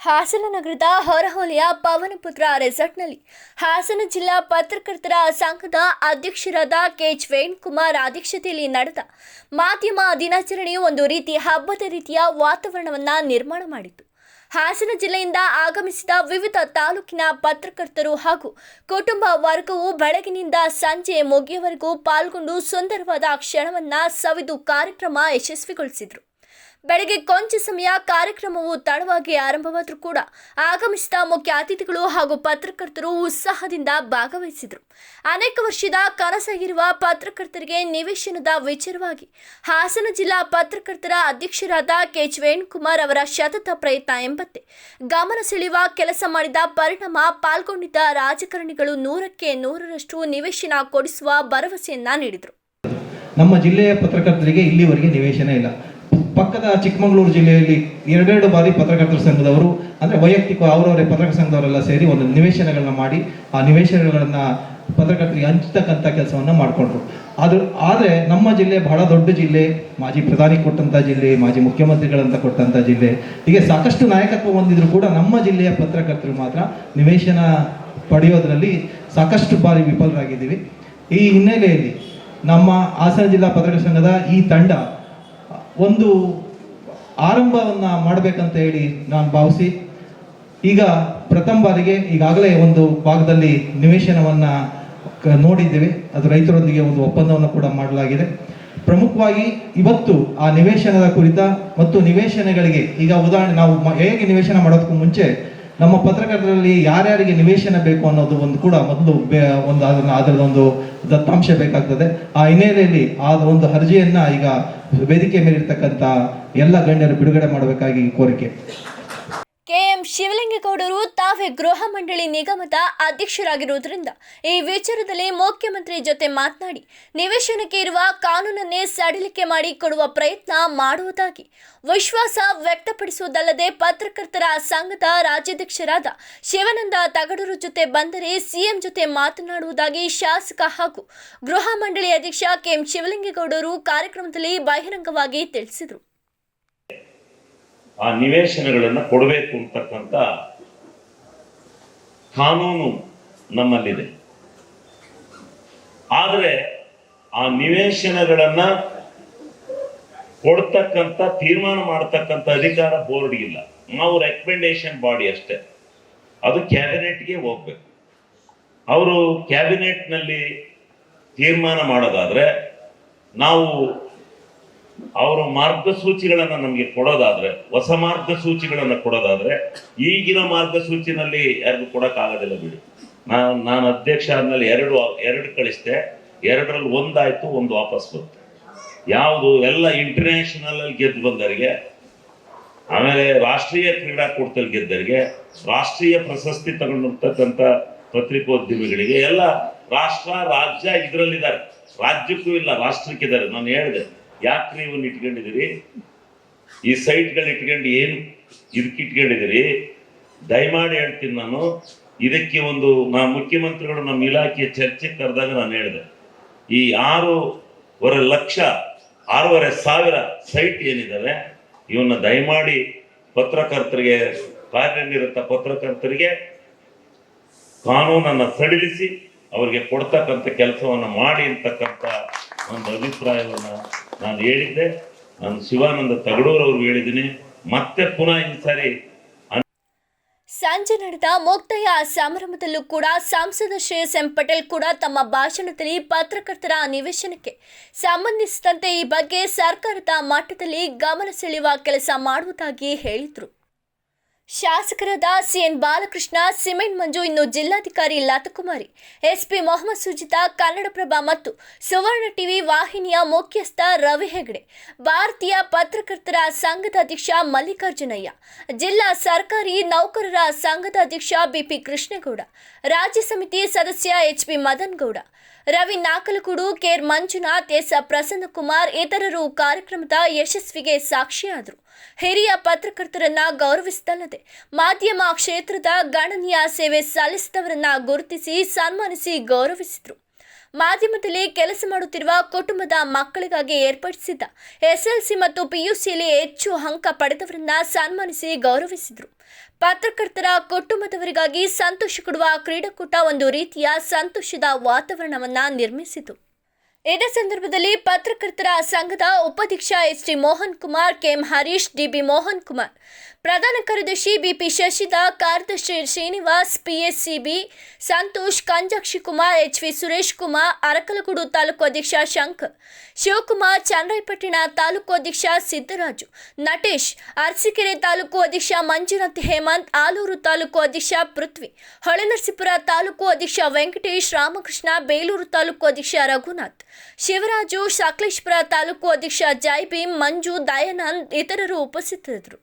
ಹಾಸನ ನಗರದ ಹೊರಹೊಲೆಯ ಪವನಪುತ್ರ ರೆಸಾರ್ಟ್ನಲ್ಲಿ ಹಾಸನ ಜಿಲ್ಲಾ ಪತ್ರಕರ್ತರ ಸಂಘದ ಅಧ್ಯಕ್ಷರಾದ ಕೆಎಚ್ ವೇಣುಕುಮಾರ್ ಅಧ್ಯಕ್ಷತೆಯಲ್ಲಿ ನಡೆದ ಮಾಧ್ಯಮ ದಿನಾಚರಣೆಯು ಒಂದು ರೀತಿ ಹಬ್ಬದ ರೀತಿಯ ವಾತಾವರಣವನ್ನು ನಿರ್ಮಾಣ ಮಾಡಿತು ಹಾಸನ ಜಿಲ್ಲೆಯಿಂದ ಆಗಮಿಸಿದ ವಿವಿಧ ತಾಲೂಕಿನ ಪತ್ರಕರ್ತರು ಹಾಗೂ ಕುಟುಂಬ ವರ್ಗವು ಬೆಳಗಿನಿಂದ ಸಂಜೆ ಮುಗಿಯವರೆಗೂ ಪಾಲ್ಗೊಂಡು ಸುಂದರವಾದ ಕ್ಷಣವನ್ನು ಸವಿದು ಕಾರ್ಯಕ್ರಮ ಯಶಸ್ವಿಗೊಳಿಸಿದರು. ಬೆಳಗ್ಗೆ ಕೊಂಚ ಸಮಯ ಕಾರ್ಯಕ್ರಮವು ತಡವಾಗಿ ಆರಂಭವಾದರೂ ಕೂಡ ಆಗಮಿಸಿದ ಮುಖ್ಯ ಅತಿಥಿಗಳು ಹಾಗೂ ಪತ್ರಕರ್ತರು ಉತ್ಸಾಹದಿಂದ ಭಾಗವಹಿಸಿದರು. ಅನೇಕ ವರ್ಷದ ಕನಸಾಗಿರುವ ಪತ್ರಕರ್ತರಿಗೆ ನಿವೇಶನದ ವಿಚಾರವಾಗಿ ಹಾಸನ ಜಿಲ್ಲಾ ಪತ್ರಕರ್ತರ ಅಧ್ಯಕ್ಷರಾದ ಕೆಚ್ ವೇಣುಕುಮಾರ್ ಅವರ ಶತತ ಪ್ರಯತ್ನ ಎಂಬಂತೆ ಗಮನ ಸೆಳೆಯುವ ಕೆಲಸ ಮಾಡಿದ ಪರಿಣಾಮ ಪಾಲ್ಗೊಂಡಿದ್ದ ರಾಜಕಾರಣಿಗಳು ನೂರಕ್ಕೆ ನೂರರಷ್ಟು ನಿವೇಶನ ಕೊಡಿಸುವ ಭರವಸೆಯನ್ನ ನೀಡಿದರು. ನಮ್ಮ ಜಿಲ್ಲೆಯ ಪತ್ರಕರ್ತರಿಗೆ ಇಲ್ಲಿವರೆಗೆ ನಿವೇಶನ ಇಲ್ಲ. ಪಕ್ಕದ ಚಿಕ್ಕಮಗಳೂರು ಜಿಲ್ಲೆಯಲ್ಲಿ ಎರಡೆರಡು ಬಾರಿ ಪತ್ರಕರ್ತರ ಸಂಘದವರು, ಅಂದರೆ ವೈಯಕ್ತಿಕ ಅವರವರೇ ಪತ್ರಕರ್ತರ ಸಂಘದವರೆಲ್ಲ ಸೇರಿ ಒಂದು ನಿವೇಶನಗಳನ್ನ ಮಾಡಿ, ಆ ನಿವೇಶನಗಳನ್ನ ಪತ್ರಕರ್ತರಿಗೆ ಹಂಚತಕ್ಕಂಥ ಕೆಲಸವನ್ನು ಮಾಡಿಕೊಂಡ್ರು. ಆದ್ರೆ ಆದರೆ ನಮ್ಮ ಜಿಲ್ಲೆ ಬಹಳ ದೊಡ್ಡ ಜಿಲ್ಲೆ, ಮಾಜಿ ಪ್ರಧಾನಿ ಕೊಟ್ಟಂಥ ಜಿಲ್ಲೆ, ಮಾಜಿ ಮುಖ್ಯಮಂತ್ರಿಗಳಂತ ಕೊಟ್ಟಂಥ ಜಿಲ್ಲೆ. ಹೀಗೆ ಸಾಕಷ್ಟು ನಾಯಕತ್ವ ಹೊಂದಿದ್ರು ಕೂಡ ನಮ್ಮ ಜಿಲ್ಲೆಯ ಪತ್ರಕರ್ತರು ಮಾತ್ರ ನಿವೇಶನ ಪಡೆಯೋದ್ರಲ್ಲಿ ಸಾಕಷ್ಟು ಬಾರಿ ವಿಫಲರಾಗಿದ್ದೀವಿ. ಈ ಹಿನ್ನೆಲೆಯಲ್ಲಿ ನಮ್ಮ ಹಾಸನ ಜಿಲ್ಲಾ ಪತ್ರಕರ್ತರ ಸಂಘದ ಈ ತಂಡ ಒಂದು ಆರಂಭವನ್ನ ಮಾಡಬೇಕಂತ ಹೇಳಿ ನಾನು ಭಾವಿಸಿ, ಈಗ ಪ್ರಥಮ ಬಾರಿಗೆ ಈಗಾಗಲೇ ಒಂದು ಭಾಗದಲ್ಲಿ ನಿವೇಶನವನ್ನ ನೋಡಿದ್ದೇವೆ. ಅದು ರೈತರೊಂದಿಗೆ ಒಂದು ಒಪ್ಪಂದವನ್ನು ಕೂಡ ಮಾಡಲಾಗಿದೆ. ಪ್ರಮುಖವಾಗಿ ಇವತ್ತು ಆ ನಿವೇಶನದ ಕುರಿತ ಮತ್ತು ನಿವೇಶನಗಳಿಗೆ ಈಗ ಉದಾಹರಣೆ, ನಾವು ಹೇಗೆ ನಿವೇಶನ ಮಾಡೋದಕ್ಕೂ ಮುಂಚೆ ನಮ್ಮ ಪತ್ರಕರ್ತರಲ್ಲಿ ಯಾರ್ಯಾರಿಗೆ ನಿವೇಶನ ಬೇಕು ಅನ್ನೋದು ಒಂದು ಕೂಡ ಮೊದಲು ಒಂದು ಅದನ್ನ ಅದರ ಒಂದು ದತ್ತಾಂಶ ಬೇಕಾಗ್ತದೆ. ಆ ಹಿನ್ನೆಲೆಯಲ್ಲಿ ಆ ಒಂದು ಅರ್ಜಿಯನ್ನ ಈಗ ವೇದಿಕೆ ಮೇಲಿರ್ತಕ್ಕಂಥ ಎಲ್ಲ ಗಣ್ಯರು ಬಿಡುಗಡೆ ಮಾಡಬೇಕಾಗಿ ಕೋರಿಕೆ. ಕೆಎಂ ಶಿವಲಿಂಗೇಗೌಡರು ತಾವೇ ಗೃಹ ಮಂಡಳಿ ನಿಗಮದ ಅಧ್ಯಕ್ಷರಾಗಿರುವುದರಿಂದ ಈ ವಿಚಾರದಲ್ಲಿ ಮುಖ್ಯಮಂತ್ರಿ ಜೊತೆ ಮಾತನಾಡಿ ನಿವೇಶನಕ್ಕೆ ಇರುವ ಕಾನೂನನ್ನೇ ಸಡಿಲಿಕೆ ಮಾಡಿ ಕೊಡುವ ಪ್ರಯತ್ನ ಮಾಡುವುದಾಗಿ ವಿಶ್ವಾಸ ವ್ಯಕ್ತಪಡಿಸುವುದಲ್ಲದೆ ಪತ್ರಕರ್ತರ ಸಂಘದ ರಾಜ್ಯಾಧ್ಯಕ್ಷರಾದ ಶಿವಾನಂದ ತಗಡೂರು ಜೊತೆ ಬಂದರೆ ಸಿಎಂ ಜೊತೆ ಮಾತನಾಡುವುದಾಗಿ ಶಾಸಕ ಹಾಗೂ ಗೃಹ ಮಂಡಳಿ ಅಧ್ಯಕ್ಷ ಕೆಎಂ ಶಿವಲಿಂಗೇಗೌಡರು ಕಾರ್ಯಕ್ರಮದಲ್ಲಿ ಬಹಿರಂಗವಾಗಿ ತಿಳಿಸಿದರು. ಆ ನಿವೇಶನಗಳನ್ನು ಕೊಡಬೇಕು ಅಂತಕ್ಕಂಥ ಕಾನೂನು ನಮ್ಮಲ್ಲಿದೆ. ಆದರೆ ಆ ನಿವೇಶನಗಳನ್ನು ಕೊಡ್ತಕ್ಕಂಥ, ತೀರ್ಮಾನ ಮಾಡ್ತಕ್ಕಂಥ ಅಧಿಕಾರ ಬೋರ್ಡ್ಗಿಲ್ಲ. ನಾವು ರೆಕಮೆಂಡೇಶನ್ ಬಾಡಿ ಅಷ್ಟೇ. ಅದು ಕ್ಯಾಬಿನೆಟ್ಗೆ ಹೋಗ್ಬೇಕು. ಅವರು ಕ್ಯಾಬಿನೆಟ್ನಲ್ಲಿ ತೀರ್ಮಾನ ಮಾಡೋದಾದ್ರೆ ನಾವು ಅವರು ಮಾರ್ಗಸೂಚಿಗಳನ್ನ ನಮಗೆ ಕೊಡೋದಾದ್ರೆ, ಹೊಸ ಮಾರ್ಗಸೂಚಿಗಳನ್ನ ಕೊಡೋದಾದ್ರೆ, ಈಗಿನ ಮಾರ್ಗಸೂಚಿನಲ್ಲಿ ಯಾರಿಗೂ ಕೊಡೋಕ್ಕಾಗೋದಿಲ್ಲ ಬಿಡಿ. ನಾನು ನಾನು ಅಧ್ಯಕ್ಷ ಆದ್ಮೇಲೆ ಎರಡು ಎರಡು ಕಳಿಸ್ದೆ, ಎರಡರಲ್ಲಿ ಒಂದಾಯ್ತು, ಒಂದು ವಾಪಸ್ ಬಂತು ಯಾವುದು, ಎಲ್ಲ ಇಂಟರ್ನ್ಯಾಷನಲ್ ಅಲ್ಲಿ ಗೆದ್ದು ಬಂದವರಿಗೆ, ಆಮೇಲೆ ರಾಷ್ಟ್ರೀಯ ಕ್ರೀಡಾಕೂಟದಲ್ಲಿ ಗೆದ್ದವರಿಗೆ, ರಾಷ್ಟ್ರೀಯ ಪ್ರಶಸ್ತಿ ತಗೊಂಡಿರ್ತಕ್ಕಂಥ ಪತ್ರಿಕೋದ್ಯಮಿಗಳಿಗೆ, ಎಲ್ಲ ರಾಷ್ಟ್ರ, ರಾಜ್ಯ ಇದರಲ್ಲಿದ್ದಾರೆ. ರಾಜ್ಯಕ್ಕೂ ಇಲ್ಲ, ರಾಷ್ಟ್ರಕ್ಕಿದ್ದಾರೆ, ನಾನು ಹೇಳಿದೆ. ಯಾಕ್ರಿ ಇವನ್ನ ಇಟ್ಕೊಂಡಿದ್ದೀರಿ ಈ ಸೈಟ್ಗಳು ಇಟ್ಕೊಂಡು ಏನು ಇದಕ್ಕೆ ಇಟ್ಕೊಂಡಿದ್ದೀರಿ ದಯಮಾಡಿ ಹೇಳ್ತೀನಿ ನಾನು, ಇದಕ್ಕೆ ಒಂದು, ನಾ ಮುಖ್ಯಮಂತ್ರಿಗಳು ನಮ್ಮ ಇಲಾಖೆಯ ಚರ್ಚೆಗೆ ಕರೆದಾಗ ನಾನು ಹೇಳಿದೆ. ಈ ಆರೂವರೆ ಲಕ್ಷ, ಆರೂವರೆ ಸಾವಿರ ಸೈಟ್ ಏನಿದ್ದಾವೆ ಇವನ್ನ ದಯಮಾಡಿ ಪತ್ರಕರ್ತರಿಗೆ, ಕಾರ್ಯನಿರತ ಪತ್ರಕರ್ತರಿಗೆ ಕಾನೂನನ್ನು ಸಡಿಲಿಸಿ, ಅವರಿಗೆ ಕೊಡ್ತಕ್ಕಂಥ ಕೆಲಸವನ್ನು ಮಾಡಿ ಅಂತಕ್ಕಂಥ ಒಂದು ಅಭಿಪ್ರಾಯವನ್ನ ನಾನು ಹೇಳಿದ್ದೆ, ನಾನು ಶಿವಾನಂದ ತಗಡೂರ್ ಅವ್ರಿಗೆ ಹೇಳಿದ್ದೀನಿ, ಮತ್ತೆ ಪುನಃ ಈ ಸಾರಿ ಸಂಜೆ ನಡೆದ ಮುಕ್ತಾಯ ಸಮಾರಂಭದಲ್ಲೂ ಕೂಡ ಸಂಸದ ಶ್ರೇಯಸ್ ಎಂ ಪಟೇಲ್ ಕೂಡ ತಮ್ಮ ಭಾಷಣದಲ್ಲಿ ಪತ್ರಕರ್ತರ ನಿವೇಶನಕ್ಕೆ ಸಂಬಂಧಿಸಿದಂತೆ ಈ ಬಗ್ಗೆ ಸರ್ಕಾರದ ಮಟ್ಟದಲ್ಲಿ ಗಮನ ಸೆಳೆಯುವ ಕೆಲಸ ಮಾಡುವುದಾಗಿ ಹೇಳಿದರು. ಶಾಸಕರಾದ ಸಿಎನ್ ಬಾಲಕೃಷ್ಣ, ಸಿಮೆಂಟ್ ಮಂಜು, ಇನ್ನು ಜಿಲ್ಲಾಧಿಕಾರಿ ಲತಕುಮಾರಿ. ಎಸ್ಪಿ ಮೊಹಮ್ಮದ್ ಸುಜಿತಾ, ಕನ್ನಡಪ್ರಭ ಮತ್ತು ಸುವರ್ಣ ಟಿವಿ ವಾಹಿನಿಯ ಮುಖ್ಯಸ್ಥ ರವಿ ಹೆಗಡೆ. ಭಾರತೀಯ ಪತ್ರಕರ್ತರ ಸಂಘದ ಅಧ್ಯಕ್ಷ ಮಲ್ಲಿಕಾರ್ಜುನಯ್ಯ. ಜಿಲ್ಲಾ ಸರ್ಕಾರಿ ನೌಕರರ ಸಂಘದ ಅಧ್ಯಕ್ಷ ಬಿಪಿ ಕೃಷ್ಣಗೌಡ. ರಾಜ್ಯ ಸಮಿತಿ ಸದಸ್ಯ ಎಚ್ಪಿ ಮದನ್ ಗೌಡ ರವಿ ನಾಕಲಗೂಡು ಕೆರ್ ಮಂಜುನಾಥ್, ಎಸ್ ಪ್ರಸನ್ನಕುಮಾರ್ ಇತರರು ಕಾರ್ಯಕ್ರಮದ ಯಶಸ್ವಿಗೆ ಸಾಕ್ಷಿಯಾದರು. ಹಿರಿಯ ಪತ್ರಕರ್ತರನ್ನ ಗೌರವಿಸಿದಲ್ಲದೆ ಮಾಧ್ಯಮ ಕ್ಷೇತ್ರದ ಗಣನೀಯ ಸೇವೆ ಸಲ್ಲಿಸಿದವರನ್ನ ಗುರುತಿಸಿ ಸನ್ಮಾನಿಸಿ ಗೌರವಿಸಿದರು. ಮಾಧ್ಯಮದಲ್ಲಿ ಕೆಲಸ ಮಾಡುತ್ತಿರುವ ಕುಟುಂಬದ ಮಕ್ಕಳಿಗಾಗಿ ಏರ್ಪಡಿಸಿದ್ದ ಎಸ್ಎಲ್ಸಿ ಮತ್ತು ಪಿಯುಸಿಯಲ್ಲಿ ಹೆಚ್ಚು ಅಂಕ ಪಡೆದವರನ್ನ ಸನ್ಮಾನಿಸಿ ಗೌರವಿಸಿದರು. ಪತ್ರಕರ್ತರ ಕುಟುಂಬದವರಿಗಾಗಿ ಸಂತೋಷ ಕೊಡುವ ಕ್ರೀಡಾಕೂಟ ಒಂದು ರೀತಿಯ ಸಂತೋಷದ ವಾತಾವರಣವನ್ನು ನಿರ್ಮಿಸಿತು. ಇದೇ ಸಂದರ್ಭದಲ್ಲಿ ಪತ್ರಕರ್ತರ ಸಂಘದ ಉಪಾಧ್ಯಕ್ಷ S T Mohan Kumar, KM Harish, DB Mohan Kumar ಪ್ರಧಾನ ಕಾರ್ಯದರ್ಶಿ ಬಿಪಿ ಶಶಿಧಾ ಕಾರ್ಯದರ್ಶಿ Srinivas, PSCB Santosh, Kanjakshi Kumar H V Suresh Kumar, Arakalagudu taluk ಅಧ್ಯಕ್ಷ ಶಂಕರ್ ಶಿವಕುಮಾರ್, ಚನ್ನರಾಯಪಟ್ಟಣ ತಾಲೂಕು ಅಧ್ಯಕ್ಷ ಸಿದ್ದರಾಜು, ನಟೇಶ್, ಅರಸೀಕೆರೆ ತಾಲೂಕು ಅಧ್ಯಕ್ಷ ಮಂಜುನಾಥ್ ಹೇಮಂತ್, ಆಲೂರು ತಾಲೂಕು ಅಧ್ಯಕ್ಷ ಪೃಥ್ವಿ ಹೊಳೆನರಸೀಪುರ ತಾಲೂಕು ಅಧ್ಯಕ್ಷ ವೆಂಕಟೇಶ್, ರಾಮಕೃಷ್ಣ, ಬೇಲೂರು ತಾಲೂಕು ಅಧ್ಯಕ್ಷ ರಘುನಾಥ್, ಶಿವರಾಜು, ಸಕಲೇಶ್ಪುರ ತಾಲೂಕು ಅಧ್ಯಕ್ಷ ಜೈ ಭೀಮ್ ಮಂಜು, ದಯಾನಂದ್ ಇತರರು ಉಪಸ್ಥಿತರಿದ್ದರು.